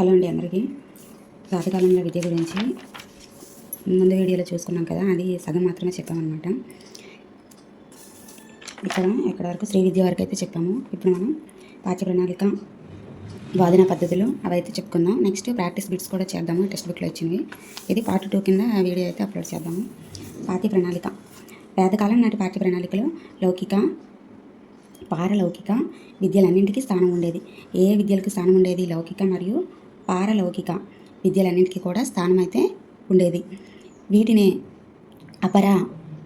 Hello అండి అందరికీ. పాతకాలంలో విద్య గురించి ముందు వీడియోలో చూసుకున్నాం కదా అది సగం మాత్రమే చెప్పామన్నమాట. ఇక్కడ ఎక్కడ వరకు శ్రీ విద్య వరకు అయితే చెప్పాము. ఇప్పుడు మనం పాఠ్య ప్రణాళిక వాదన పద్ధతులు అవి అయితే చెప్పుకుందాం. నెక్స్ట్ ప్రాక్టీస్ బిట్స్ కూడా చేద్దాము. టెక్స్ట్ బుక్లో వచ్చింది ఇది పార్ట్ టూ కింద వీడియో అయితే అప్లోడ్ చేద్దాము. పాఠ్య ప్రణాళిక. వేదకాలం నాటి పాఠ్య ప్రణాళికలో లౌకిక పారలౌకిక విద్యలన్నింటికీ స్థానం ఉండేది. ఏ విద్యలకు స్థానం ఉండేది? లౌకిక మరియు పారలౌకిక విద్యలన్నింటికీ కూడా స్థానం అయితే ఉండేది. వీటినే అపర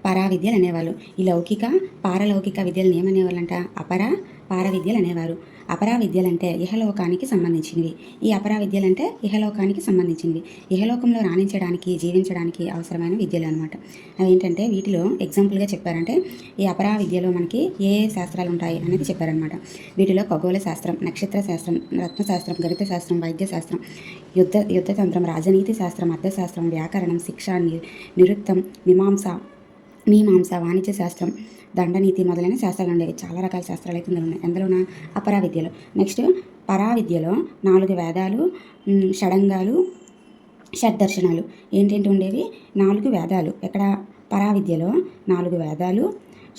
పరా విద్యలు అనేవాళ్ళు. ఈ లౌకిక పారలౌకిక విద్యలను ఏమనేవాళ్ళంట? అపర పార విద్యలు అనేవారు. అపరా విద్యలంటే ఇహలోకానికి సంబంధించినవి. ఈ అపరా విద్యలంటే ఇహలోకానికి సంబంధించినవి. ఇహలోకంలో రాణించడానికి జీవించడానికి అవసరమైన విద్యలు అనమాట అవి ఏంటంటే వీటిలో ఎగ్జాంపుల్గా చెప్పారంటే ఈ అపరా విద్యలో మనకి ఏ శాస్త్రాలు ఉంటాయి అనేది చెప్పారనమాట వీటిలో ఖగోళ శాస్త్రం నక్షత్ర శాస్త్రం రత్నశాస్త్రం గణిత శాస్త్రం వైద్య శాస్త్రం యుద్ధ యుద్ధతంత్రం రాజనీతి శాస్త్రం అర్థశాస్త్రం వ్యాకరణం శిక్ష నిరుక్తం మీమాంస మీమాంస వాణిజ్య శాస్త్రం దండనీతి మొదలైన శాస్త్రాలు ఉండేవి చాలా రకాల శాస్త్రాలు అయితే ఉన్నాయి. ఎందులోన అపరా విద్యలో నెక్స్ట్ పరా విద్యలో నాలుగు వేదాలు షడంగాలు షడ్దర్శనాలు. ఏంటేంటి ఉండేవి? నాలుగు వేదాలు. ఎక్కడ? పరా విద్యలో నాలుగు వేదాలు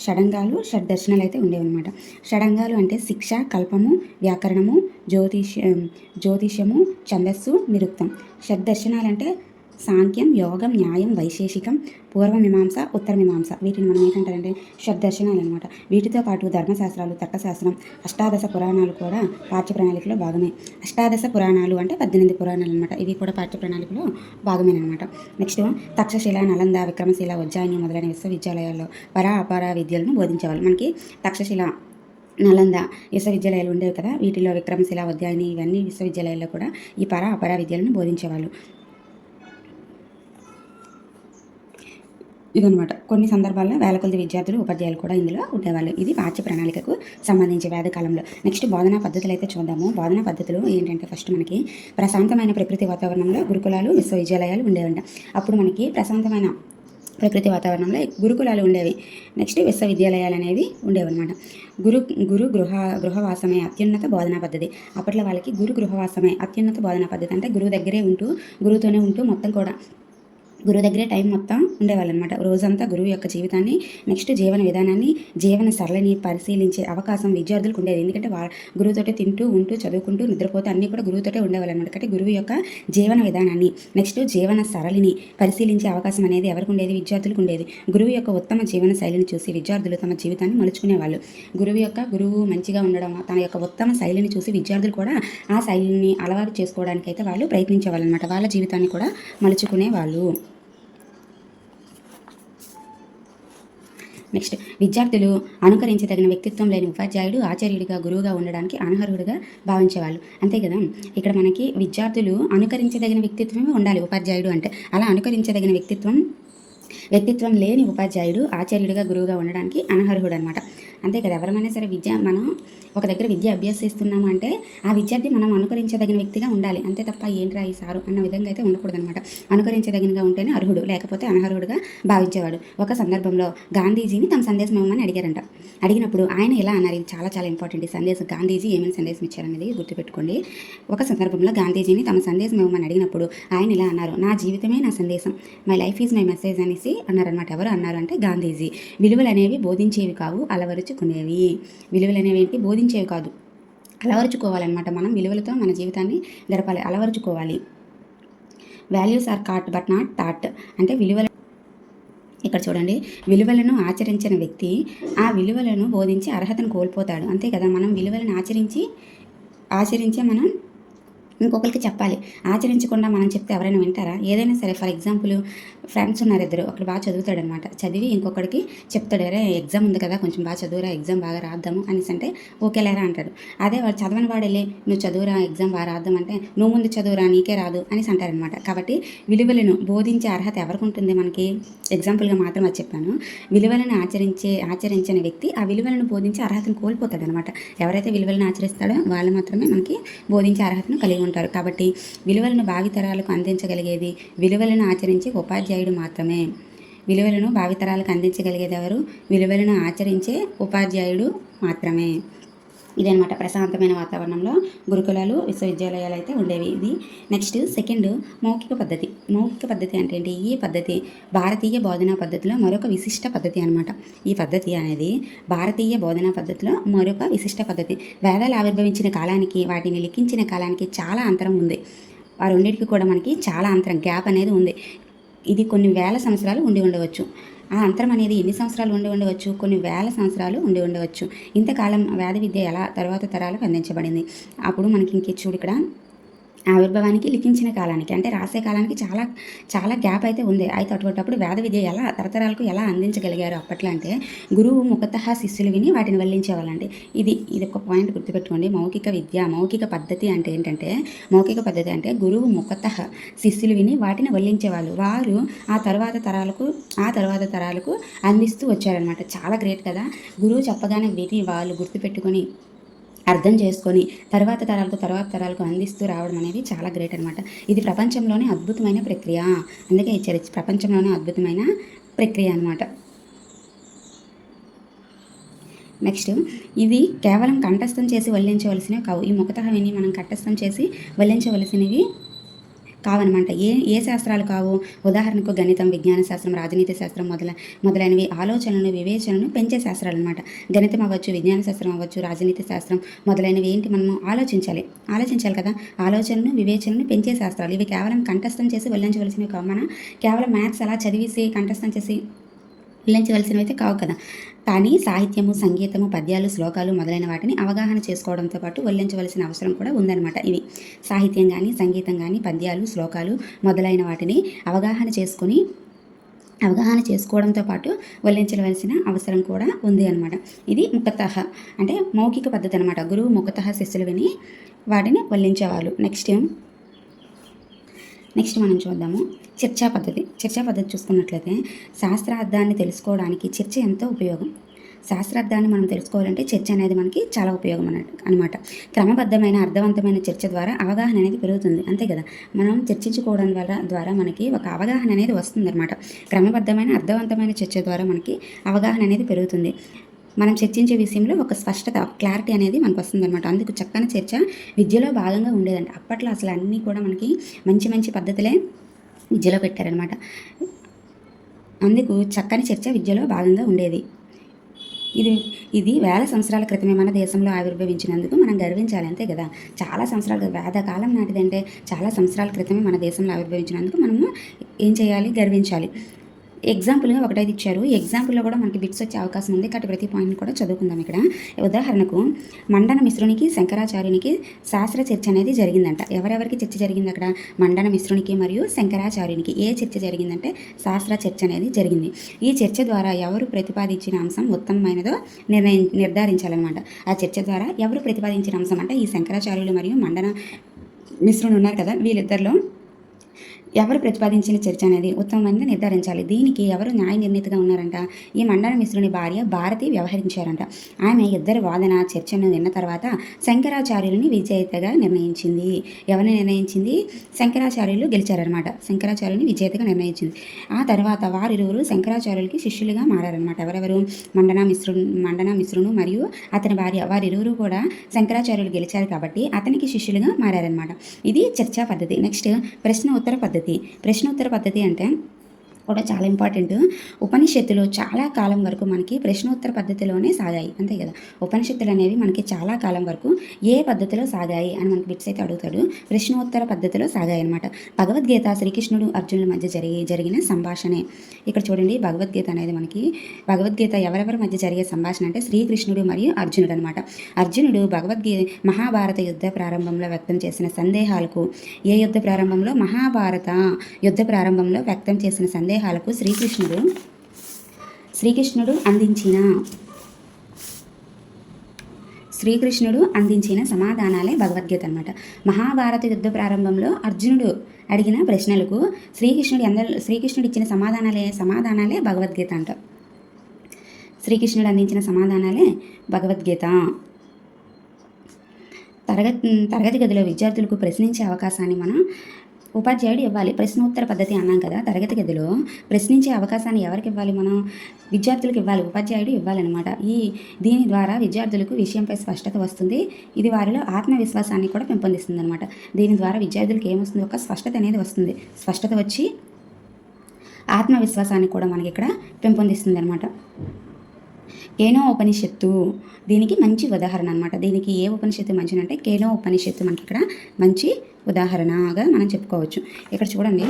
షడంగాలు షడ్దర్శనాలు అయితే ఉండేవి అనమాట షడంగాలు అంటే శిక్ష కల్పము వ్యాకరణము జ్యోతిష్యం జ్యోతిష్యము ఛందస్సు నిరుక్తం. షడ్దర్శనాలు అంటే సాంఖ్యం యోగం న్యాయం వైశేషికం పూర్వమీమాంస ఉత్తరమీమాంస. వీటిని మనం ఏంటంటారంటే షడ్దర్శనాలు అనమాట వీటితో పాటు ధర్మశాస్త్రాలు తర్కశాస్త్రం అష్టాదశ పురాణాలు కూడా పాఠ్య ప్రణాళికలో భాగమే. అష్టాదశ పురాణాలు అంటే పద్దెనిమిది పురాణాలు అనమాట ఇవి కూడా పాఠ్య ప్రణాళికలో భాగమేనమాట నెక్స్ట్ తక్షశిల నలంద విక్రమశిల ఉజ్జాయిని మొదలైన విశ్వవిద్యాలయాల్లో పరా అపార విద్యలను బోధించేవాళ్ళు. మనకి తక్షశిల నలంద విశ్వవిద్యాలయాలు ఉండేవి కదా. వీటిలో విక్రమశిల ఉద్యాయిని ఇవన్నీ విశ్వవిద్యాలయాల్లో కూడా ఈ పరా అపర విద్యలను బోధించేవాళ్ళు. ఇదనమాట కొన్ని సందర్భాల్లో వేల కొద్ది విద్యార్థులు ఉపాధ్యాయులు కూడా ఇందులో ఉండేవాళ్ళు. ఇది పాఠ్య ప్రణాళికకు సంబంధించి వేదకాలంలో నెక్స్ట్ బోధనా పద్ధతులు అయితే చూద్దాము. బోధనా పద్ధతులు ఏంటంటే ఫస్ట్ మనకి ప్రశాంతమైన ప్రకృతి వాతావరణంలో గురుకులాలు విశ్వవిద్యాలయాలు ఉండేవంట. అప్పుడు మనకి ప్రశాంతమైన ప్రకృతి వాతావరణంలో గురుకులాలు ఉండేవి. నెక్స్ట్ విశ్వవిద్యాలయాలు అనేవి ఉండేవన్నమాట. గురు గురు గృహ గృహవాసమే అత్యున్నత బోధనా పద్ధతి. అప్పట్లో వాళ్ళకి గురు గృహవాసమే అత్యున్నత బోధనా పద్ధతి అంటే గురువు దగ్గరే ఉంటూ గురువుతోనే ఉంటూ మొత్తం కూడా గురువు దగ్గరే టైం మొత్తం ఉండేవాళ్ళు అనమాట రోజంతా గురువు యొక్క జీవితాన్ని నెక్స్ట్ జీవన విధానాన్ని జీవన సరళిని పరిశీలించే అవకాశం విద్యార్థులకు ఉండేది. ఎందుకంటే వా గురువుతోటే తింటూ ఉంటూ చదువుకుంటూ నిద్రపోతూ అన్నీ కూడా గురువుతోటే ఉండేవాళ్ళు అనమాట కాబట్టి గురువు యొక్క జీవన విధానాన్ని నెక్స్ట్ జీవన సరళిని పరిశీలించే అవకాశం అనేది ఎవరికి ఉండేది? విద్యార్థులకు ఉండేది. గురువు యొక్క ఉత్తమ జీవన శైలిని చూసి విద్యార్థులు తమ జీవితాన్ని మలుచుకునేవాళ్ళు. గురువు యొక్క గురువు మంచిగా ఉండడం తన యొక్క ఉత్తమ శైలిని చూసి విద్యార్థులు కూడా ఆ శైలిని అలవాటు చేసుకోవడానికి అయితే వాళ్ళు ప్రయత్నించేవాళ్ళు అనమాట వాళ్ళ జీవితాన్ని కూడా మలుచుకునేవాళ్ళు. నెక్స్ట్. విద్యార్థులు అనుకరించదగిన వ్యక్తిత్వం లేని ఉపాధ్యాయుడు ఆచార్యుడిగా గురువుగా ఉండడానికి అనర్హుడిగా భావించేవాళ్ళు. అంతే కదా? ఇక్కడ మనకి విద్యార్థులు అనుకరించదగిన వ్యక్తిత్వమే ఉండాలి ఉపాధ్యాయుడు అంటే. అలా అనుకరించదగిన వ్యక్తిత్వం వ్యక్తిత్వం లేని ఉపాధ్యాయుడు ఆచార్యుడిగా గురువుగా ఉండడానికి అనర్హుడు అనమాట అంతే కదా ఎవరమైనా సరే విద్య మనం ఒక దగ్గర విద్య అభ్యసిస్తున్నాము అంటే ఆ విద్యార్థి మనం అనుకరించదగిన వ్యక్తిగా ఉండాలి. అంతే తప్ప ఏంట్రా ఈ సారు అన్న విధంగా అయితే ఉండకూడదు అనమాట అనుకరించదగినగా ఉంటేనే అర్హుడు లేకపోతే అనర్హుడుగా భావించేవాడు. ఒక సందర్భంలో గాంధీజీని తమ సందేశం ఇవ్వమని అడిగారంట. అడిగినప్పుడు ఆయన ఎలా అన్నారు? ఇది చాలా చాలా ఇంపార్టెంట్ ఈ సందేశం. గాంధీజీ ఏమైనా సందేశం ఇచ్చారనేది గుర్తుపెట్టుకోండి. ఒక సందర్భంలో గాంధీజీని తమ సందేశం ఇవ్వమని అడిగినప్పుడు ఆయన ఇలా అన్నారు? నా జీవితమే నా సందేశం. My life is my message అనేసి అన్నారనమాట ఎవరు అన్నారు అంటే గాంధీజీ. విలువలు అనేవి బోధించేవి కావు అలవరుచుకునేవి విలువలు అనేవి ఏంటి? బోధించేవి కాదు. అలవరుచుకోవాలన్నమాట మనం విలువలతో మన జీవితాన్ని గడపాలి. అలవరుచుకోవాలి. Values are caught but not taught అంటే విలువల ఇక్కడ చూడండి. విలువలను ఆచరించిన వ్యక్తి ఆ విలువలను బోధించి అర్హతను కోల్పోతాడు. అంతే కదా? మనం విలువలను ఆచరించి ఆచరించే మనం ఇంకొకరికి చెప్పాలి. ఆచరించకుండా మనం చెప్తే ఎవరైనా వింటారా? ఏదైనా సరే ఫర్ ఎగ్జాంపుల్ ఫ్రెండ్స్ ఉన్నారు ఇద్దరు. ఒకడు బాగా చదువుతాడు అనమాట చదివి ఇంకొకడికి చెప్తాడు అరే ఎగ్జామ్ ఉంది కదా కొంచెం బాగా చదువురా ఎగ్జామ్ బాగా రాద్దాము అనేసి అంటే ఓకేలేరా అంటాడు. అదే వాడు చదవని వాడు వెళ్ళి నువ్వు చదువురా ఎగ్జామ్ బాగా రాద్దాం అంటే నువ్వు ముందు చదువురా నీకే రాదు అనేసి అంటారనమాట. కాబట్టి విలువలను బోధించే అర్హత ఎవరికి ఉంటుంది మనకి? ఎగ్జాంపుల్గా మాత్రం అది చెప్పాను. విలువలను ఆచరించే ఆచరించిన వ్యక్తి ఆ విలువలను బోధించే అర్హతను కోల్పోతాడు అనమాట ఎవరైతే విలువలను ఆచరిస్తాడో వాళ్ళు మాత్రమే మనకి బోధించే అర్హతను కలిగి ఉంటారు. కాబట్టి విలువలను భావితరాలకు అందించగలిగేది విలువలను ఆచరించే ఉపాధ్యాయుడు మాత్రమే. విలువలను భావితరాలకు అందించగలిగేదెవరు? విలువలను ఆచరించే ఉపాధ్యాయుడు మాత్రమే. ఇదనమాట ప్రశాంతమైన వాతావరణంలో గురుకులాలు విశ్వవిద్యాలయాలు అయితే ఉండేవి. ఇది నెక్స్ట్ సెకండ్ మౌఖిక పద్ధతి. మౌఖిక పద్ధతి అంటే ఏంటి? ఈ పద్ధతి భారతీయ బోధనా పద్ధతిలో మరొక విశిష్ట పద్ధతి అనమాట ఈ పద్ధతి అనేది భారతీయ బోధనా పద్ధతిలో మరొక విశిష్ట పద్ధతి. వేదాలు ఆవిర్భవించిన కాలానికి వాటిని లిఖించిన కాలానికి చాలా అంతరం ఉంది. ఆ రెండింటికి కూడా మనకి చాలా అంతరం గ్యాప్ అనేది ఉంది. ఇది కొన్ని వేల సంవత్సరాలు ఉండి ఉండవచ్చు. ఆ అంతరం అనేది ఎన్ని సంవత్సరాలు ఉండి ఉండవచ్చు? కొన్ని వేల సంవత్సరాలు ఉండి ఉండవచ్చు. ఇంతకాలం వేద విద్య ఎలా తర్వాత తరాలకు అందించబడింది? అప్పుడు మనకి ఇంకే చూడు ఇక్కడ. ఆవిర్భావానికి లిఖించిన కాలానికి అంటే రాసే కాలానికి చాలా చాలా గ్యాప్ అయితే ఉంది. అయితే అటువంటిప్పుడు వేద విద్య ఎలా తరతరాలకు ఎలా అందించగలిగారు అప్పట్లో అంటే గురువు ముఖతః శిష్యులు విని వాటిని వల్లించేవాళ్ళండి. ఇది ఇది ఒక పాయింట్ గుర్తుపెట్టుకోండి. మౌఖిక విద్య మౌఖిక పద్ధతి అంటే ఏంటంటే మౌఖిక పద్ధతి అంటే గురువు ముఖతః శిష్యులు విని వాటిని వల్లించేవాళ్ళు. వారు ఆ తర్వాత తరాలకు ఆ తర్వాత తరాలకు అందిస్తూ వచ్చారనమాట చాలా గ్రేట్ కదా. గురువు చెప్పగానే విని వాళ్ళు గుర్తుపెట్టుకొని అర్థం చేసుకొని తర్వాత తరాలకు తర్వాత తరాలకు అందిస్తూ రావడం అనేది చాలా గ్రేట్ అనమాట ఇది ప్రపంచంలోనే అద్భుతమైన ప్రక్రియ. అందుకే ఇచ్చారు ప్రపంచంలోనే అద్భుతమైన ప్రక్రియ అనమాట నెక్స్ట్ ఇది కేవలం కంఠస్థం చేసి వల్లించవలసినవి కావు. ఈ ముఖతహ విని మనం కంఠస్థం చేసి వల్లించవలసినవి కావనమాట. ఏ ఏ శాస్త్రాలు కావు? ఉదాహరణకు గణితం విజ్ఞాన శాస్త్రం రాజనీతి శాస్త్రం మొదల మొదలైనవి ఆలోచనలను వివేచనను పెంచే శాస్త్రాలు అనమాట గణితం అవ్వచ్చు విజ్ఞాన శాస్త్రం అవ్వచ్చు రాజనీతి శాస్త్రం మొదలైనవి ఏంటి మనము ఆలోచించాలి. ఆలోచించాలి కదా? ఆలోచనను వివేచనను పెంచే శాస్త్రాలు. ఇవి కేవలం కంఠస్థం చేసి వెళ్ళించవలసినవి కావు. మన కేవలం మ్యాథ్స్ అలా చదివేసి కంఠస్థం చేసి వెళ్ళించవలసినవి అయితే కావు కదా? కానీ సాహిత్యము సంగీతము పద్యాలు శ్లోకాలు మొదలైన వాటిని అవగాహన చేసుకోవడంతో పాటు వల్లించవలసిన అవసరం కూడా ఉందన్నమాట ఇవి. సాహిత్యం కానీ సంగీతం కానీ పద్యాలు శ్లోకాలు మొదలైన వాటిని అవగాహన చేసుకొని అవగాహన చేసుకోవడంతో పాటు వల్లించవలసిన అవసరం కూడా ఉంది అనమాట ఇది ముఖత అంటే మౌఖిక పద్ధతి అనమాట గురువు ముఖత శిష్యులు విని వాటిని వల్లించేవాళ్ళు. నెక్స్ట్ నెక్స్ట్ మనం చూద్దాము. చర్చా పద్ధతి. చర్చా పద్ధతి చూసుకున్నట్లయితే శాస్త్రార్థాన్ని తెలుసుకోవడానికి చర్చ ఎంతో ఉపయోగం. శాస్త్రార్థాన్ని మనం తెలుసుకోవాలంటే చర్చ అనేది మనకి చాలా ఉపయోగం అన్నట్టు అనమాట క్రమబద్ధమైన అర్థవంతమైన చర్చ ద్వారా అవగాహన అనేది పెరుగుతుంది. అంతే కదా? మనం చర్చించుకోవడం ద్వారా ద్వారా మనకి ఒక అవగాహన అనేది వస్తుంది అనమాట క్రమబద్ధమైన అర్థవంతమైన చర్చ ద్వారా మనకి అవగాహన అనేది పెరుగుతుంది. మనం చర్చించే విషయంలో ఒక స్పష్టత క్లారిటీ అనేది మనకు వస్తుందన్నమాట. అందుకు చక్కని చర్చ విద్యలో భాగంగా ఉండేదండి. అప్పట్లో అసలు అన్నీ కూడా మనకి మంచి మంచి పద్ధతులే విద్యలో పెట్టారనమాట అందుకు చక్కని చర్చ విద్యలో భాగంగా ఉండేది. ఇది ఇది వేల సంవత్సరాల క్రితమే మన దేశంలో ఆవిర్భవించినందుకు మనం గర్వించాలి అంతే కదా? చాలా సంవత్సరాలు వేద కాలం నాటిదంటే చాలా సంవత్సరాల క్రితమే మన దేశంలో ఆవిర్భవించినందుకు మనము ఏం చేయాలి? గర్వించాలి. ఎగ్జాంపుల్గా ఒకటైతే ఇచ్చారు. ఎగ్జాంపుల్లో కూడా మనకి బిట్స్ వచ్చే అవకాశం ఉంది. కాబట్టి ప్రతి పాయింట్ కూడా చదువుకుందాం ఇక్కడ. ఉదాహరణకు మండన మిశ్రునికి శంకరాచార్యునికి శాస్త్ర చర్చ అనేది జరిగిందంట. ఎవరెవరికి చర్చ జరిగింది అక్కడ? మండన మిశ్రునికి మరియు శంకరాచార్యునికి. ఏ చర్చ జరిగిందంటే శాస్త్ర చర్చ అనేది జరిగింది. ఈ చర్చ ద్వారా ఎవరు ప్రతిపాదించిన అంశం ఉత్తమమైనదో నిర్ణయం నిర్ధారించాలన్నమాట. ఆ చర్చ ద్వారా ఎవరు ప్రతిపాదించిన అంశం అంటే ఈ శంకరాచార్యులు మరియు మండన మిశ్రుని ఉన్నారు కదా వీళ్ళిద్దరిలో. ఎవరు ప్రతిపాదించిన చర్చ అనేది ఉత్తమమైనది నిర్ధారించాలి. దీనికి ఎవరు న్యాయ నిర్ణీతగా ఉన్నారంట? ఈ మండల మిశ్రుని భార్య భారతి వ్యవహరించారంట. ఆమె ఇద్దరి వాదన చర్చను విన్న తర్వాత శంకరాచార్యులని విజేతగా నిర్ణయించింది. ఎవరిని నిర్ణయించింది? శంకరాచార్యులు గెలిచారనమాట శంకరాచార్యుని విజేతగా నిర్ణయించింది. ఆ తర్వాత వారిరువురు శంకరాచార్యులకి శిష్యులుగా మారారనమాట ఎవరెవరు? మండన మిశ్రు మండన మిశ్రును మరియు అతని భార్య. వారిరువురు కూడా శంకరాచార్యులు గెలిచారు కాబట్టి అతనికి శిష్యులుగా మారారనమాట ఇది చర్చా పద్ధతి. నెక్స్ట్ ప్రశ్న ఉత్తర పద్ధతి. ప్రశ్నోత్తర పద్ధతి అంటే కూడా చాలా ఇంపార్టెంట్. ఉపనిషత్తులు చాలా కాలం వరకు మనకి ప్రశ్నోత్తర పద్ధతిలోనే సాగాయి. అంతే కదా? ఉపనిషత్తులు అనేవి మనకి చాలా కాలం వరకు ఏ పద్ధతిలో సాగాయి అని మనకి బిట్స్ అయితే అడుగుతాడు. ప్రశ్నోత్తర పద్ధతిలో సాగాయి అనమాట భగవద్గీత శ్రీకృష్ణుడు అర్జునుల మధ్య జరిగి జరిగిన సంభాషణే. ఇక్కడ చూడండి భగవద్గీత అనేది మనకి భగవద్గీత ఎవరెవరి మధ్య జరిగే సంభాషణ అంటే శ్రీకృష్ణుడు మరియు అర్జునుడు అనమాట అర్జునుడు భగవద్గీ మహాభారత యుద్ధ ప్రారంభంలో వ్యక్తం చేసిన సందేహాలకు ఏ యుద్ధ ప్రారంభంలో? మహాభారత యుద్ధ ప్రారంభంలో వ్యక్తం చేసిన సందేహాలకు శ్రీకృష్ణుడు శ్రీకృష్ణుడు అందించిన శ్రీకృష్ణుడు అందించిన సమాధానాలే భగవద్గీత అనమాట మహాభారత యుద్ధ ప్రారంభంలో అర్జునుడు అడిగిన ప్రశ్నలకు శ్రీకృష్ణుడు ఎందరు శ్రీకృష్ణుడు ఇచ్చిన సమాధానాలే సమాధానాలే భగవద్గీత అంట. శ్రీకృష్ణుడు అందించిన సమాధానాలే భగవద్గీత. తరగతి తరగతి గదిలో విద్యార్థులకు ప్రశ్నించే అవకాశాన్ని మనం ఉపాధ్యాయుడు ఇవ్వాలి. ప్రశ్నోత్తర పద్ధతి అన్నాం కదా తరగతి గదిలో ప్రశ్నించే అవకాశాన్ని ఎవరికి ఇవ్వాలి మనం? విద్యార్థులకు ఇవ్వాలి ఉపాధ్యాయుడు ఇవ్వాలన్నమాట. ఈ దీని ద్వారా విద్యార్థులకు విషయంపై స్పష్టత వస్తుంది. ఇది వారిలో ఆత్మవిశ్వాసాన్ని కూడా పెంపొందిస్తుంది అనమాట దీని ద్వారా విద్యార్థులకు ఏమొస్తుంది? ఒక స్పష్టత అనేది వస్తుంది. స్పష్టత వచ్చి ఆత్మవిశ్వాసాన్ని కూడా మనకి ఇక్కడ పెంపొందిస్తుంది అనమాట కేనో ఉపనిషత్తు దీనికి మంచి ఉదాహరణ అనమాట దీనికి ఏ ఉపనిషత్తు మంచిదంటే కేనో ఉపనిషత్తు మనకి ఇక్కడ మంచి ఉదాహరణగా మనం చెప్పుకోవచ్చు. ఇక్కడ చూడండి.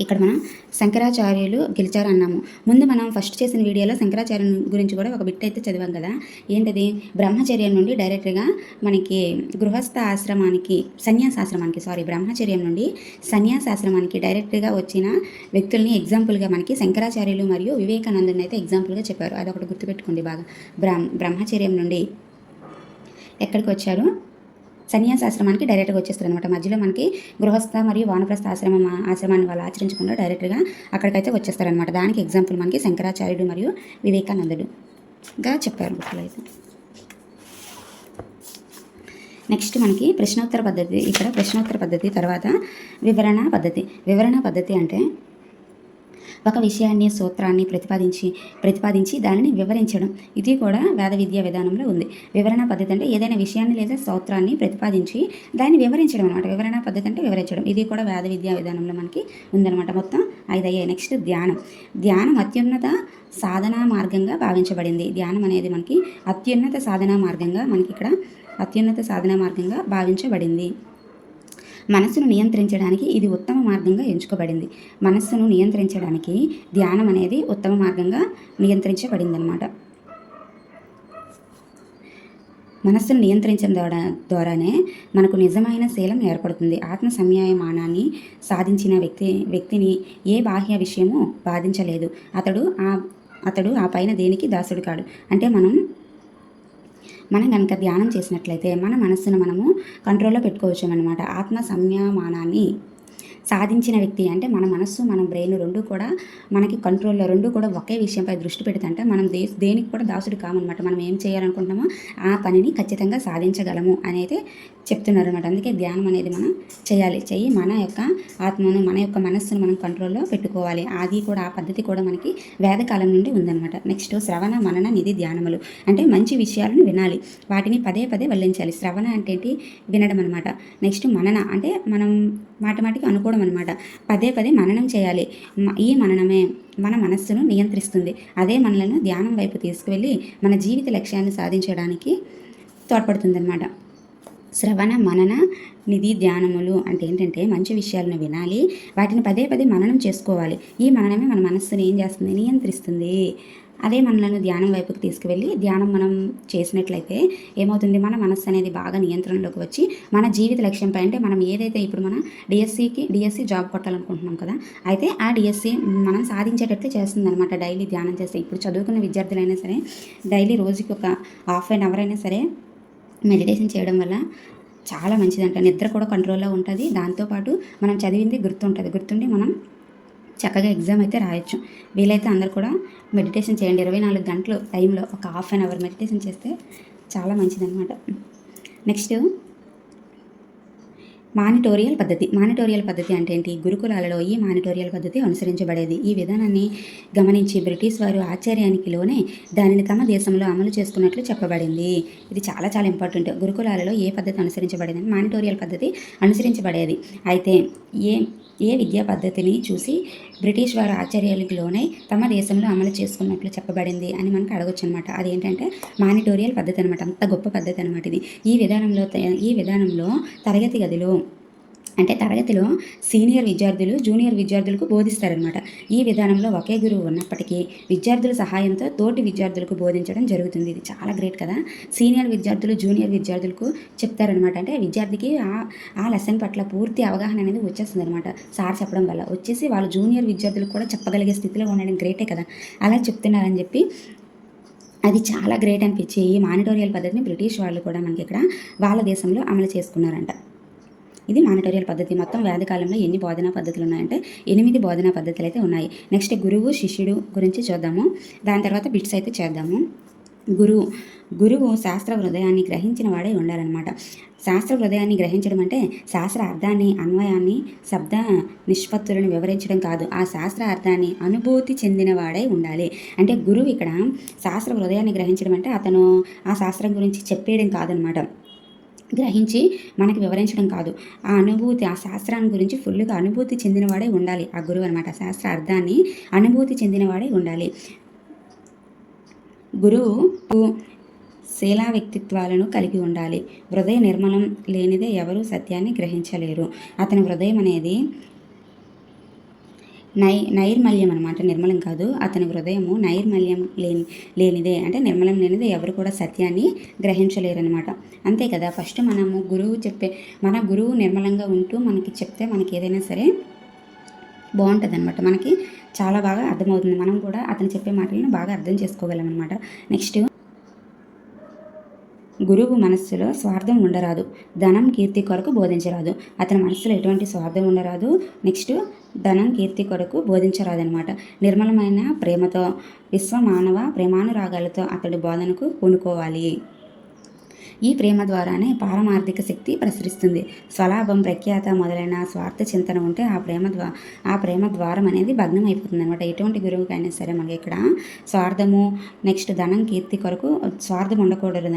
ఇక్కడ మనం శంకరాచార్యులు గెలిచారు అన్నాము. ముందు మనం ఫస్ట్ చేసిన వీడియోలో శంకరాచార్యం గురించి కూడా ఒక బిట్ అయితే చదివాం కదా. ఏంటది? బ్రహ్మచర్యం నుండి డైరెక్ట్గా మనకి గృహస్థ ఆశ్రమానికి సన్యాసాశ్రమానికి సారీ బ్రహ్మచర్యం నుండి సన్యాసాశ్రమానికి డైరెక్ట్గా వచ్చిన వ్యక్తుల్ని ఎగ్జాంపుల్గా మనకి శంకరాచార్యులు మరియు వివేకానందుని అయితే ఎగ్జాంపుల్గా చెప్పారు. అదొకటి గుర్తుపెట్టుకోండి బాగా. బ్రహ్మచర్యం నుండి ఎక్కడికి వచ్చారు? సన్యాసాశ్రమానికి డైరెక్ట్గా వచ్చేస్తారు అనమాట మధ్యలో మనకి గృహస్థ మరియు వానప్రస్థ ఆశ్రమం ఆశ్రమాన్ని వాళ్ళు ఆచరించకుండా డైరెక్ట్గా అక్కడికైతే వచ్చేస్తారనమాట దానికి ఎగ్జాంపుల్ మనకి శంకరాచార్యుడు మరియు వివేకానందుడుగా చెప్పారు బుక్లో అయితే నెక్స్ట్ మనకి ప్రశ్నోత్తర పద్ధతి. ఇక్కడ ప్రశ్నోత్తర పద్ధతి తర్వాత వివరణ పద్ధతి. వివరణ పద్ధతి అంటే ఒక విషయాన్ని సూత్రాన్ని ప్రతిపాదించి ప్రతిపాదించి దానిని వివరించడం. ఇది కూడా వేద విద్యా విధానంలో ఉంది. వివరణ పద్ధతి అంటే ఏదైనా విషయాన్ని లేదా సూత్రాన్ని ప్రతిపాదించి దాన్ని వివరించడం అనమాట వివరణ పద్ధతి అంటే వివరించడం. ఇది కూడా వేద విద్యా విధానంలో మనకి ఉందన్నమాట. మొత్తం ఐదు అయ్యాయి నెక్స్ట్ ధ్యానం. ధ్యానం అత్యున్నత సాధనా మార్గంగా భావించబడింది. ధ్యానం అనేది మనకి అత్యున్నత సాధనా మార్గంగా మనకి ఇక్కడ అత్యున్నత సాధనా మార్గంగా భావించబడింది. మనస్సును నియంత్రించడానికి ఇది ఉత్తమ మార్గంగా ఎంచుకోబడింది. మనస్సును నియంత్రించడానికి ధ్యానం అనేది ఉత్తమ మార్గంగా నియంత్రించబడింది అనమాట మనస్సును నియంత్రించడం ద్వారా ద్వారానే మనకు నిజమైన శీలం ఏర్పడుతుంది. ఆత్మ సంయమానాన్ని సాధించిన వ్యక్తి వ్యక్తిని ఏ బాహ్య విషయము బాధించలేదు. అతడు ఆ అతడు ఆ పైన దేనికి దాసుడు కాడు. అంటే మనం మనం కనుక ధ్యానం చేసినట్లయితే మన మనస్సును మనము కంట్రోల్లో పెట్టుకోవచ్చు అనమాట ఆత్మ సంయమానాన్ని సాధించిన వ్యక్తి అంటే మన మనస్సు మన బ్రెయిన్ రెండు కూడా మనకి కంట్రోల్లో రెండు కూడా ఒకే విషయంపై దృష్టి పెడుతుంటే మనం దే దేనికి కూడా దాసుడు కామన్నమాట. మనం ఏం చేయాలనుకుంటున్నామో ఆ పనిని ఖచ్చితంగా సాధించగలము అనేది చెప్తున్నారు అనమాట అందుకే ధ్యానం అనేది మనం చేయాలి. చెయ్యి మన యొక్క ఆత్మను మన యొక్క మనస్సును మనం కంట్రోల్లో పెట్టుకోవాలి. అది కూడా ఆ పద్ధతి కూడా మనకి వేదకాలం నుండి ఉందన్నమాట. నెక్స్ట్ శ్రవణ మనన నిధి ధ్యానములు అంటే మంచి విషయాలను వినాలి. వాటిని పదే పదే వల్లించాలి. శ్రవణ అంటే ఏంటి? వినడం అనమాట నెక్స్ట్ మనన అంటే మనం మాటమాటికి అనుకోవడం అనమాట పదే పదే మననం చేయాలి. ఈ మననమే మన మనస్సును నియంత్రిస్తుంది. అదే మనలను ధ్యానం వైపు తీసుకువెళ్ళి మన జీవిత లక్ష్యాన్ని సాధించడానికి తోడ్పడుతుందన్నమాట. శ్రవణ మనన నిధి ధ్యానములు అంటే ఏంటంటే మంచి విషయాలను వినాలి. వాటిని పదే పదే మననం చేసుకోవాలి. ఈ మననమే మన మనస్సును ఏం చేస్తుంది? నియంత్రిస్తుంది. అదే మనలను ధ్యానం వైపుకి తీసుకువెళ్ళి ధ్యానం మనం చేసినట్లయితే ఏమవుతుంది? మన మనస్సు అనేది బాగా నియంత్రణలోకి వచ్చి మన జీవిత లక్ష్యంపై అంటే మనం ఏదైతే ఇప్పుడు మన డిఎస్సికి డిఎస్సి జాబ్ కొట్టాలనుకుంటున్నాం కదా అయితే ఆ డిఎస్సి మనం సాధించేటట్లు చేస్తుంది అనమాట డైలీ ధ్యానం చేస్తే ఇప్పుడు చదువుకున్న విద్యార్థులైనా సరే డైలీ రోజుకి ఒక హాఫ్ అన్ అవర్ అయినా సరే మెడిటేషన్ చేయడం వల్ల చాలా మంచిదంట. నిద్ర కూడా కంట్రోల్లో ఉంటుంది. దాంతోపాటు మనం చదివింది గుర్తుంటుంది. గుర్తుండి మనం చక్కగా ఎగ్జామ్ అయితే రాయొచ్చు. వీలైతే అందరు కూడా మెడిటేషన్ చేయండి. ఇరవై నాలుగు గంటలు టైంలో ఒక హాఫ్ అన్ అవర్ మెడిటేషన్ చేస్తే చాలా మంచిదన్నమాట. నెక్స్ట్ మానిటోరియల్ పద్ధతి. మానిటోరియల్ పద్ధతి అంటే ఏంటి? గురుకులాలలో ఈ మానిటోరియల్ పద్ధతి అనుసరించబడేది. ఈ విధానాన్ని గమనించి బ్రిటిష్ వారు ఆశ్చర్యానికి లోనే దానిని తమ దేశంలో అమలు చేసుకున్నట్లు చెప్పబడింది. ఇది చాలా చాలా ఇంపార్టెంట్. గురుకులాలలో ఏ పద్ధతి అనుసరించబడేది మానిటోరియల్ పద్ధతి అనుసరించబడేది. అయితే ఏ ఏ విద్యా పద్ధతిని చూసి బ్రిటిష్ వారు ఆశ్చర్యాలకు లోనై తమ దేశంలో అమలు చేసుకున్నట్లు చెప్పబడింది అని మనకు అడగొచ్చు అనమాట అదేంటంటే మానిటోరియల్ పద్ధతి అనమాట. అంత గొప్ప పద్ధతి అనమాట ఇది. ఈ విధానంలో ఈ విధానంలో తరగతి గదిలో అంటే తరగతిలో సీనియర్ విద్యార్థులు జూనియర్ విద్యార్థులకు బోధిస్తారనమాట ఈ విధానంలో ఒకే గురువు ఉన్నప్పటికీ విద్యార్థుల సహాయంతో తోటి విద్యార్థులకు బోధించడం జరుగుతుంది. ఇది చాలా గ్రేట్ కదా. సీనియర్ విద్యార్థులు జూనియర్ విద్యార్థులకు చెప్తారనమాట అంటే విద్యార్థికి ఆ ఆ లెసన్ పట్ల పూర్తి అవగాహన అనేది వచ్చేస్తుంది అనమాట సార్ చెప్పడం వల్ల వచ్చేసి వాళ్ళు జూనియర్ విద్యార్థులకు కూడా చెప్పగలిగే స్థితిలో ఉండడం గ్రేటే కదా. అలా చెప్తున్నారని చెప్పి అది చాలా గ్రేట్ అనిపించి ఈ మానిటోరియల్ పద్ధతిని బ్రిటిష్ వాళ్ళు కూడా మనకి ఇక్కడ వాళ్ళ దేశంలో అమలు చేసుకున్నారంట. ఇది మానిటోరియల్ పద్ధతి. మొత్తం వేదకాలంలో ఎన్ని బోధనా పద్ధతులు ఉన్నాయంటే ఎనిమిది బోధనా పద్ధతులు అయితే ఉన్నాయి. నెక్స్ట్ గురువు శిష్యుడు గురించి చూద్దాము. దాని తర్వాత బిట్స్ అయితే చేద్దాము. గురువు గురువు శాస్త్ర హృదయాన్ని గ్రహించిన వాడే ఉండాలన్నమాట. శాస్త్ర హృదయాన్ని గ్రహించడం అంటే శాస్త్ర అర్థాన్ని అన్వయాన్ని శబ్ద నిష్పత్తులను వివరించడం కాదు. ఆ శాస్త్ర అర్థాన్ని అనుభూతి చెందిన వాడై ఉండాలి. అంటే గురువు ఇక్కడ శాస్త్ర హృదయాన్ని గ్రహించడం అంటే అతను ఆ శాస్త్రం గురించి చెప్పేయడం కాదనమాట గ్రహించి మనకి వివరించడం కాదు. ఆ అనుభూతి ఆ శాస్త్రాన్ని గురించి ఫుల్గా అనుభూతి చెందినవాడే ఉండాలి. ఆ గురువు అనమాట శాస్త్ర అర్థాన్ని అనుభూతి చెందినవాడే ఉండాలి. గురువు శీలా వ్యక్తిత్వాలను కలిగి ఉండాలి. హృదయ నిర్మలం లేనిదే ఎవరూ సత్యాన్ని గ్రహించలేరు. అతని హృదయం అనేది నై నైర్మల్యం అనమాట నిర్మలం కాదు. అతని హృదయము నైర్మల్యం లేని లేనిదే. అంటే నిర్మలం లేనిదే ఎవరు కూడా సత్యాన్ని గ్రహించలేరు అనమాట అంతే కదా. ఫస్ట్ మనము గురువు చెప్పే మన గురువు నిర్మలంగా ఉంటూ మనకి చెప్తే మనకి ఏదైనా సరే బాగుంటుంది అనమాట మనకి చాలా బాగా అర్థమవుతుంది. మనం కూడా అతను చెప్పే మాటలను బాగా అర్థం చేసుకోగలం అనమాట నెక్స్ట్ గురువు మనస్సులో స్వార్థం ఉండరాదు. ధనం కీర్తి కొరకు బోధించరాదు. అతని మనస్సులో ఎటువంటి స్వార్థం ఉండరాదు. నెక్స్ట్ ధనం కీర్తి కొరకు బోధించరాదనమాట నిర్మలమైన ప్రేమతో విశ్వమానవ ప్రేమానురాగాలతో అతడి బోధనకు పూనుకోవాలి. ఈ ప్రేమ ద్వారానే పారమార్థిక శక్తి ప్రసరిస్తుంది. స్వలాభం ప్రఖ్యాత మొదలైన స్వార్థ చింతన ఉంటే ఆ ప్రేమ ద్వా ఆ ప్రేమ ద్వారం అనేది భగ్నం అయిపోతుంది అనమాట ఎటువంటి గురువుకైనా సరే మనకి ఇక్కడ స్వార్థము నెక్స్ట్ ధనం కీర్తి కొరకు స్వార్థం ఉండకూడదు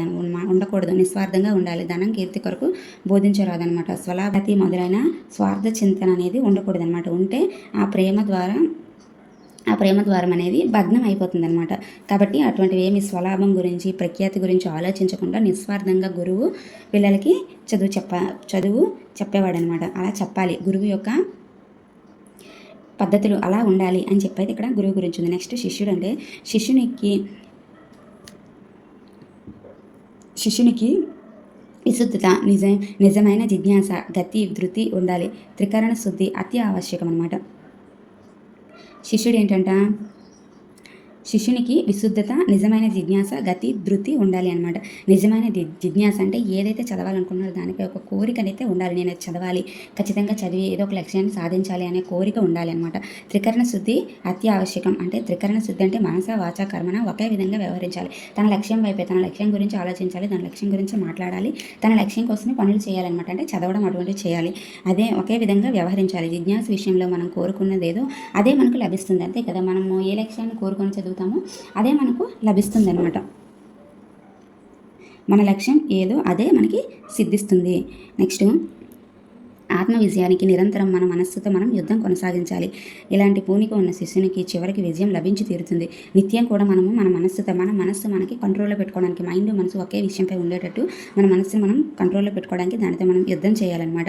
ఉండకూడదు నిస్వార్థంగా ఉండాలి. ధనం కీర్తి కొరకు బోధించరాదనమాట స్వలాభతి మొదలైన స్వార్థ చింతన అనేది ఉండకూడదు అనమాట ఉంటే ఆ ప్రేమ ద్వారా ఆ ప్రేమ ద్వారం అనేది భగ్నం అయిపోతుంది అనమాట కాబట్టి అటువంటివి ఏమి స్వలాభం గురించి ప్రఖ్యాతి గురించి ఆలోచించకుండా నిస్వార్థంగా గురువు పిల్లలకి చదువు చెప్ప చదువు చెప్పేవాడు అనమాట అలా చెప్పాలి. గురువు యొక్క పద్ధతులు అలా ఉండాలి అని చెప్పైతే ఇక్కడ గురువు గురించి ఉంది. నెక్స్ట్ శిష్యుడు అంటే శిష్యునికి శిష్యునికి విశుద్ధత నిజం నిజమైన జిజ్ఞాస గతి ధృతి ఉండాలి. త్రికరణ శుద్ధి అతి ఆవశ్యకం అనమాట శిష్యుడు ఏంటంట శిష్యునికి విశుద్ధత నిజమైన జిజ్ఞాస గతి ధృతి ఉండాలి అనమాట నిజమైన జిజ్ఞాస అంటే ఏదైతే చదవాలనుకున్నారో దానిపై ఒక కోరిక అయితే ఉండాలి. నేను చదవాలి ఖచ్చితంగా చదివి ఏదో ఒక లక్ష్యాన్ని సాధించాలి అనే కోరిక ఉండాలి అనమాట త్రికరణ శుద్ధి అత్యావశ్యకం. అంటే త్రికరణ శుద్ధి అంటే మనస వాచ కర్మన ఒకే విధంగా వ్యవహరించాలి. తన లక్ష్యం వైపే తన లక్ష్యం గురించి ఆలోచించాలి తన లక్ష్యం గురించి మాట్లాడాలి తన లక్ష్యం కోసమే పనులు చేయాలన్నమాట అంటే చదవడం అటువంటివి చేయాలి. అదే ఒకే విధంగా వ్యవహరించాలి. జిజ్ఞాస విషయంలో మనం కోరుకున్నది ఏదో అదే మనకు లభిస్తుంది. అంతే కదా? మనము ఏ లక్ష్యాన్ని కోరుకొని చదువు చదువుతామో. అదే మనకు లభిస్తుంది అనమాట మన లక్ష్యం ఏదో అదే మనకి సిద్ధిస్తుంది. నెక్స్ట్ ఆత్మ విజయానికి నిరంతరం మన మనస్సుతో మనం యుద్ధం కొనసాగించాలి. ఇలాంటి పూనిక ఉన్న శిష్యునికి చివరికి విజయం లభించి తీరుతుంది. నిత్యం కూడా మనము మన మనస్సుతో మన మనస్సు మనకి కంట్రోల్లో పెట్టుకోవడానికి మైండ్ మనసు ఒకే విషయంపై ఉండేటట్టు మన మనస్సును మనం కంట్రోల్లో పెట్టుకోవడానికి దానితో మనం యుద్ధం చేయాలన్నమాట.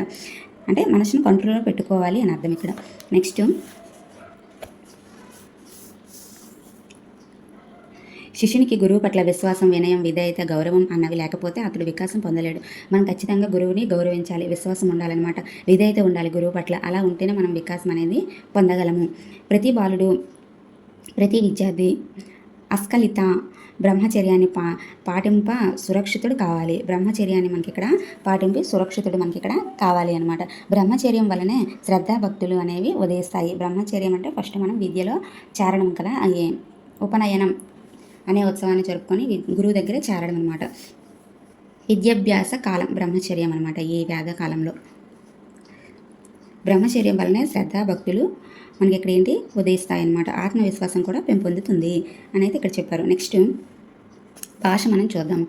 అంటే మనసును కంట్రోల్లో పెట్టుకోవాలి అని అర్థం ఇక్కడ. నెక్స్ట్ శిష్యునికి గురువు పట్ల విశ్వాసం వినయం విధేయత గౌరవం అన్నవి లేకపోతే అతడు వికాసం పొందలేడు. మనం ఖచ్చితంగా గురువుని గౌరవించాలి విశ్వాసం ఉండాలన్నమాట. విధేయత ఉండాలి గురువు పట్ల. అలా ఉంటేనే మనం వికాసం అనేది పొందగలము. ప్రతి బాలుడు ప్రతి విద్యార్థి అస్కలిత బ్రహ్మచర్యాన్ని పా పాటింప సురక్షితుడు కావాలి. బ్రహ్మచర్యాన్ని మనకి ఇక్కడ పాటింపి సురక్షితుడు మనకి ఇక్కడ కావాలి అనమాట బ్రహ్మచర్యం వల్లనే శ్రద్ధాభక్తులు అనేవి ఉదయిస్తాయి. బ్రహ్మచర్యం అంటే ఫస్ట్ మనం విద్యలో చేరడం కదా ఉపనయనం. అనే ఉత్సవాన్ని జరుపుకొని గురువు దగ్గరే చేరడం అనమాట విద్యాభ్యాస కాలం బ్రహ్మచర్యం అనమాట ఈ వేద కాలంలో. బ్రహ్మచర్యం వలనే శ్రద్ధ భక్తులు మనకి ఇక్కడ ఏంటి? ఉదయిస్తాయన్నమాట. ఆత్మవిశ్వాసం కూడా పెంపొందుతుంది అనేది ఇక్కడ చెప్పారు. నెక్స్ట్ భాష మనం చూద్దాము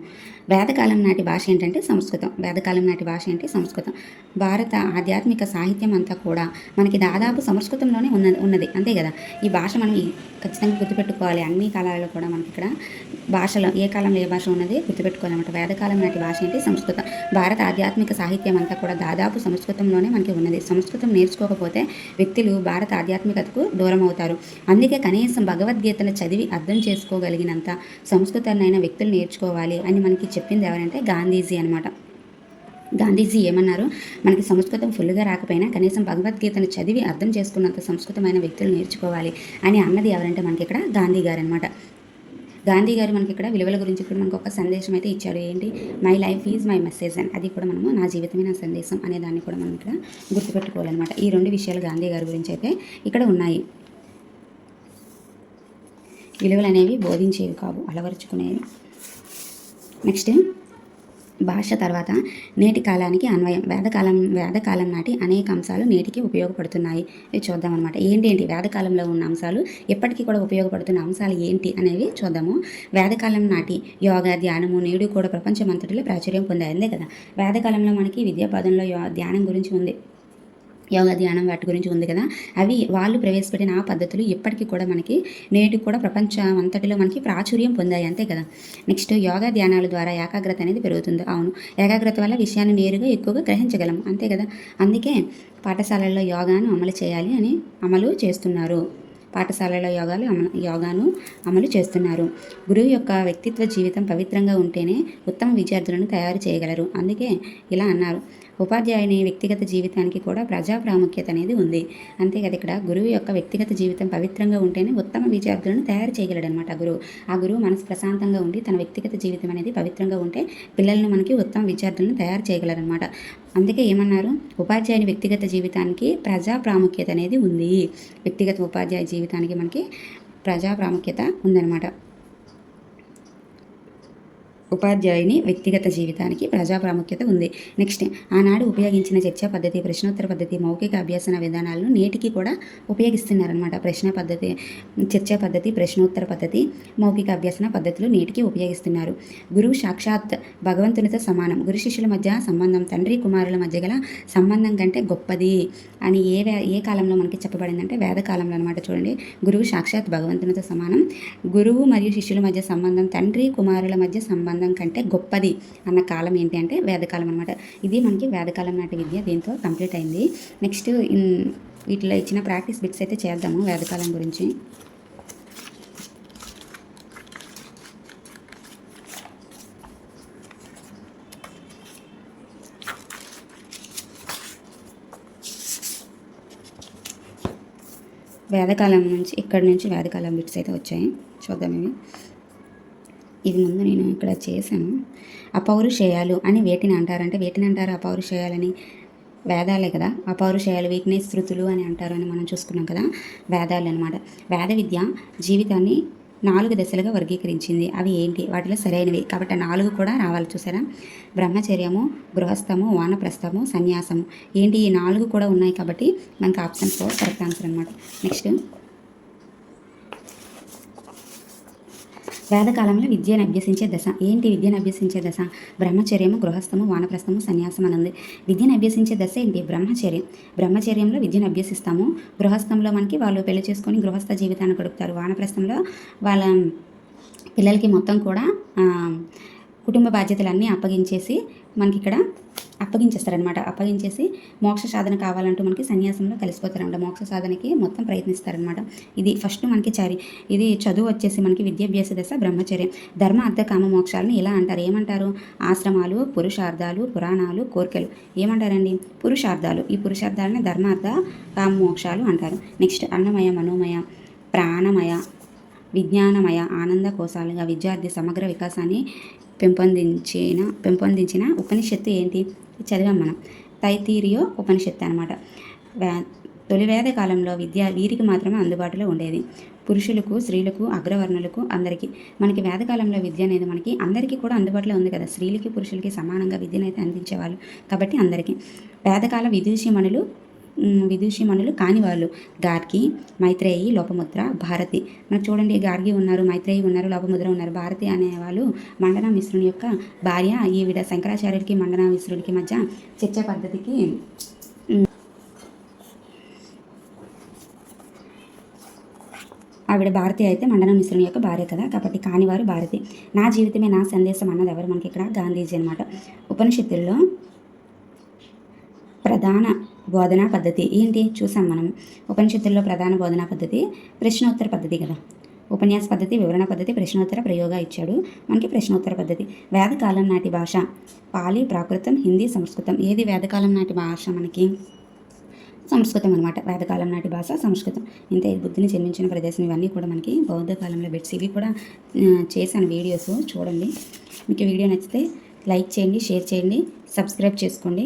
వేదకాలం నాటి భాష ఏంటంటే సంస్కృతం. వేదకాలం నాటి భాష ఏంటి సంస్కృతం. భారత ఆధ్యాత్మిక సాహిత్యం అంతా కూడా మనకి దాదాపు సంస్కృతంలోనే ఉన్నది ఉన్నది. అంతే కదా? ఈ భాష మనం ఖచ్చితంగా గుర్తుపెట్టుకోవాలి. అన్ని కాలాలలో కూడా మనకి ఇక్కడ భాషలో ఏ కాలంలో ఏ భాష ఉన్నది గుర్తుపెట్టుకోవాలన్నమాట. వేదకాలం నాటి భాష ఏంటి సంస్కృతం. భారత ఆధ్యాత్మిక సాహిత్యం అంతా కూడా దాదాపు సంస్కృతంలోనే మనకి ఉన్నది. సంస్కృతం నేర్చుకోకపోతే వ్యక్తులు భారత ఆధ్యాత్మికతకు దూరం అవుతారు. అందుకే కనీసం భగవద్గీతను చదివి అర్థం చేసుకోగలిగినంత సంస్కృతాన్నైనా వ్యక్తులు నేర్చుకోవాలి అని మనకి చెప్పింది ఎవరంటే గాంధీజీ అనమాట గాంధీజీ ఏమన్నారు? మనకి సంస్కృతం ఫుల్గా రాకపోయినా కనీసం భగవద్గీతను చదివి అర్థం చేసుకున్నంత సంస్కృతమైన వ్యక్తులు నేర్చుకోవాలి అని అన్నది ఎవరంటే మనకి ఇక్కడ గాంధీ గారు అనమాట గాంధీ గారు మనకి ఇక్కడ విలువల గురించి కూడా మనకు ఒక సందేశం అయితే ఇచ్చారు ఏంటి? My life is my message అని. అది కూడా మనము నా జీవితమే నా సందేశం అనే దాన్ని కూడా మనం ఇక్కడ గుర్తుపెట్టుకోవాలన్నమాట. ఈ రెండు విషయాలు గాంధీ గారి గురించి అయితే ఇక్కడ ఉన్నాయి. విలువలు అనేవి బోధించేవి కావు అలవరుచుకునేవి. నెక్స్ట్ భాష తర్వాత నేటి కాలానికి అన్వయం. వేదకాలం వేదకాలం నాటి అనేక అంశాలు నేటికి ఉపయోగపడుతున్నాయి. ఇవి చూద్దాం అనమాట ఏంటి ఏంటి? వేదకాలంలో ఉన్న అంశాలు ఎప్పటికీ కూడా ఉపయోగపడుతున్న అంశాలు ఏంటి అనేవి చూద్దాము. వేదకాలం నాటి యోగా ధ్యానము నేడు కూడా ప్రపంచమంతటిలో ప్రాచుర్యం పొందాయిందే కదా? వేదకాలంలో మనకి విద్యాపదంలో యో ధ్యానం గురించి ఉంది. యోగా ధ్యానం వాటి గురించి ఉంది కదా. అవి వాళ్ళు ప్రవేశపెట్టిన ఆ పద్ధతులు ఇప్పటికీ కూడా మనకి నేటికి కూడా ప్రపంచం అంతటిలో మనకి ప్రాచుర్యం పొందాయి అంతే కదా. నెక్స్ట్ యోగా ధ్యానాల ద్వారా ఏకాగ్రత అనేది పెరుగుతుంది. అవును. ఏకాగ్రత వల్ల విషయాన్ని నేరుగా ఎక్కువగా గ్రహించగలం. అంతే కదా. అందుకే పాఠశాలల్లో యోగాను అమలు చేయాలి అని అమలు చేస్తున్నారు. పాఠశాలలో యోగాలు అమలు యోగాను అమలు చేస్తున్నారు. గురువు యొక్క వ్యక్తిత్వ జీవితం పవిత్రంగా ఉంటేనే ఉత్తమ విద్యార్థులను తయారు చేయగలరు. అందుకే ఇలా అన్నారు. ఉపాధ్యాయుని వ్యక్తిగత జీవితానికి కూడా ప్రజా ప్రాముఖ్యత అనేది ఉంది. అంతే కదా ఇక్కడ? గురువు యొక్క వ్యక్తిగత జీవితం పవిత్రంగా ఉంటేనే ఉత్తమ విద్యార్థులను తయారు చేయగలడనమాట గురువు ఆ గురువు మనసు ప్రశాంతంగా ఉండి తన వ్యక్తిగత జీవితం అనేది పవిత్రంగా ఉంటే పిల్లలను మనకి ఉత్తమ విద్యార్థులను తయారు చేయగలరనమాట అందుకే ఏమన్నారు? ఉపాధ్యాయుని వ్యక్తిగత జీవితానికి ప్రజా ప్రాముఖ్యత అనేది ఉంది. వ్యక్తిగత ఉపాధ్యాయ జీవితానికి మనకి ప్రజా ప్రాముఖ్యత ఉందన్నమాట. ఉపాధ్యాయుని వ్యక్తిగత జీవితానికి ప్రజా ప్రాముఖ్యత ఉంది. నెక్స్ట్ ఆనాడు ఉపయోగించిన చర్చా పద్ధతి ప్రశ్నోత్తర పద్ధతి మౌఖిక అభ్యాసన విధానాలను నేటికి కూడా ఉపయోగిస్తున్నారనమాట ప్రశ్న పద్ధతి చర్చా పద్ధతి ప్రశ్నోత్తర పద్ధతి మౌఖిక అభ్యాసన పద్ధతులు నేటికి ఉపయోగిస్తున్నారు. గురువు సాక్షాత్ భగవంతునితో సమానం. గురు శిష్యుల మధ్య సంబంధం తండ్రి కుమారుల మధ్య గల సంబంధం కంటే గొప్పది అని ఏ ఏ కాలంలో మనకి చెప్పబడిందంటే వేద కాలంలో అనమాట చూడండి. గురువు సాక్షాత్ భగవంతునితో సమానం. గురువు మరియు శిష్యుల మధ్య సంబంధం తండ్రి కుమారుల మధ్య సంబంధం సంబంధం కంటే గొప్పది అన్న కాలం ఏంటి అంటే వేదకాలం అనమాట ఇది మనకి వేదకాలం నాటి విద్య దీంతో కంప్లీట్ అయింది. నెక్స్ట్ వీటిలో ఇచ్చిన ప్రాక్టీస్ బిట్స్ అయితే చేద్దాము వేదకాలం గురించి. వేదకాలం నుంచి ఇక్కడ నుంచి వేదకాలం బిట్స్ అయితే వచ్చాయి. చూద్దాం ఇవి. ఇది ముందు నేను ఇక్కడ చేశాను. అపౌరుషేయాలు అని వేటిని అంటారంటే వేటిని అంటారు అపౌరుషేయాలని? వేదాలే కదా. అపౌరుషేయాలు వీటిని శృతులు అని అంటారు అని మనం చూసుకున్నాం కదా. వేదాలు అనమాట వేద విద్య జీవితాన్ని నాలుగు దశలుగా వర్గీకరించింది. అవి ఏంటి? వాటిలో సరైనవి. కాబట్టి నాలుగు కూడా రావాలి. చూసారా? బ్రహ్మచర్యము గృహస్థము వానప్రస్థము సన్యాసము. ఏంటి? ఈ నాలుగు కూడా ఉన్నాయి కాబట్టి మనకు ఆప్షన్ ఫోర్ కరెక్ట్ ఆన్సర్ అనమాట నెక్స్ట్. వేదకాలంలో విద్యను అభ్యసించే దశ. ఏంటి విద్యను అభ్యసించే దశ? బ్రహ్మచర్యము గృహస్థము వానప్రస్థము సన్యాసం అనుంది. విద్యను అభ్యసించే దశ ఏంటి? బ్రహ్మచర్యం. బ్రహ్మచర్యంలో విద్యను అభ్యసిస్తాము. గృహస్థంలో మనకి వాళ్ళు పెళ్ళి చేసుకొని గృహస్థ జీవితాన్ని గడుపుతారు. వానప్రస్థంలో వాళ్ళ పిల్లలకి మొత్తం కూడా కుటుంబ బాధ్యతలన్నీ అప్పగించేసి మనకి ఇక్కడ అప్పగించేస్తారనమాట అప్పగించేసి మోక్ష సాధన కావాలంటూ మనకి సన్యాసంలో కలిసిపోతారనమాట మోక్ష సాధనకి మొత్తం ప్రయత్నిస్తారనమాట ఇది ఫస్ట్ మనకి చరి ఇది చదువు వచ్చేసి మనకి విద్యాభ్యాస దశ బ్రహ్మచర్యం. ధర్మ అర్థ కామ మోక్షాలను ఇలా అంటారు? ఏమంటారు? ఆశ్రమాలు పురుషార్థాలు పురాణాలు కోరికలు. ఏమంటారండి? పురుషార్థాలు. ఈ పురుషార్థాలని ధర్మ అర్థ కామ మోక్షాలు అంటారు. నెక్స్ట్ అన్నమయ మనోమయ ప్రాణమయ విజ్ఞానమయ ఆనంద కోశాలుగా విద్యార్థి సమగ్ర వికాసాన్ని పెంపొందించిన పెంపొందించిన ఉపనిషత్తు ఏంటి? చదివాం మనం. తైతీరియో ఉపనిషత్తు అనమాట తొలివేద కాలంలో విద్య వీరికి మాత్రమే అందుబాటులో ఉండేది. పురుషులకు స్త్రీలకు అగ్రవర్ణులకు అందరికీ. మనకి వేదకాలంలో విద్య అనేది మనకి అందరికీ కూడా అందుబాటులో ఉంది కదా. స్త్రీలకి పురుషులకి సమానంగా విద్యను అయితే అందించేవాళ్ళు కాబట్టి అందరికీ. వేదకాల విదూషిమణులు విదూషిమణులు కాని వాళ్ళు. గార్గి మైత్రేయి లోపముద్ర భారతి. మనకు చూడండి గార్గి ఉన్నారు మైత్రేయి ఉన్నారు లోపముద్ర ఉన్నారు. భారతి అనేవాళ్ళు మండన మిశ్రుని యొక్క భార్య. ఈవిడ శంకరాచార్యుడికి మండన మిశ్రుడికి మధ్య చర్చ పద్ధతికి ఆవిడ భారతి అయితే మండన మిశ్రుని యొక్క భార్య కదా. కాబట్టి కానివారు భారతి. నా జీవితమే నా సందేశం అన్నది ఎవరు? మనకి ఇక్కడ గాంధీజీ అనమాట ఉపనిషత్తుల్లో ప్రధాన బోధనా పద్ధతి. ఏంటి? చూసాం మనం. ఉపనిషత్తుల్లో ప్రధాన బోధనా పద్ధతి ప్రశ్నోత్తర పద్ధతి కదా. ఉపన్యాస పద్ధతి వివరణ పద్ధతి ప్రశ్నోత్తర ప్రయోగ ఇచ్చాడు. మనకి ప్రశ్నోత్తర పద్ధతి. వేదకాలం నాటి భాష. పాలి ప్రాకృతం హిందీ సంస్కృతం. ఏది వేదకాలం నాటి భాష మనకి? సంస్కృతం అనమాట వేదకాలం నాటి భాష సంస్కృతం. ఇంత బుద్ధిని జన్మించిన ప్రదేశం. ఇవన్నీ కూడా మనకి బౌద్ధ కాలంలో బెట్స్. ఇవి కూడా చేశాను వీడియోస్. చూడండి. మీకు వీడియో నచ్చితే లైక్ చేయండి షేర్ చేయండి సబ్స్క్రైబ్ చేసుకోండి.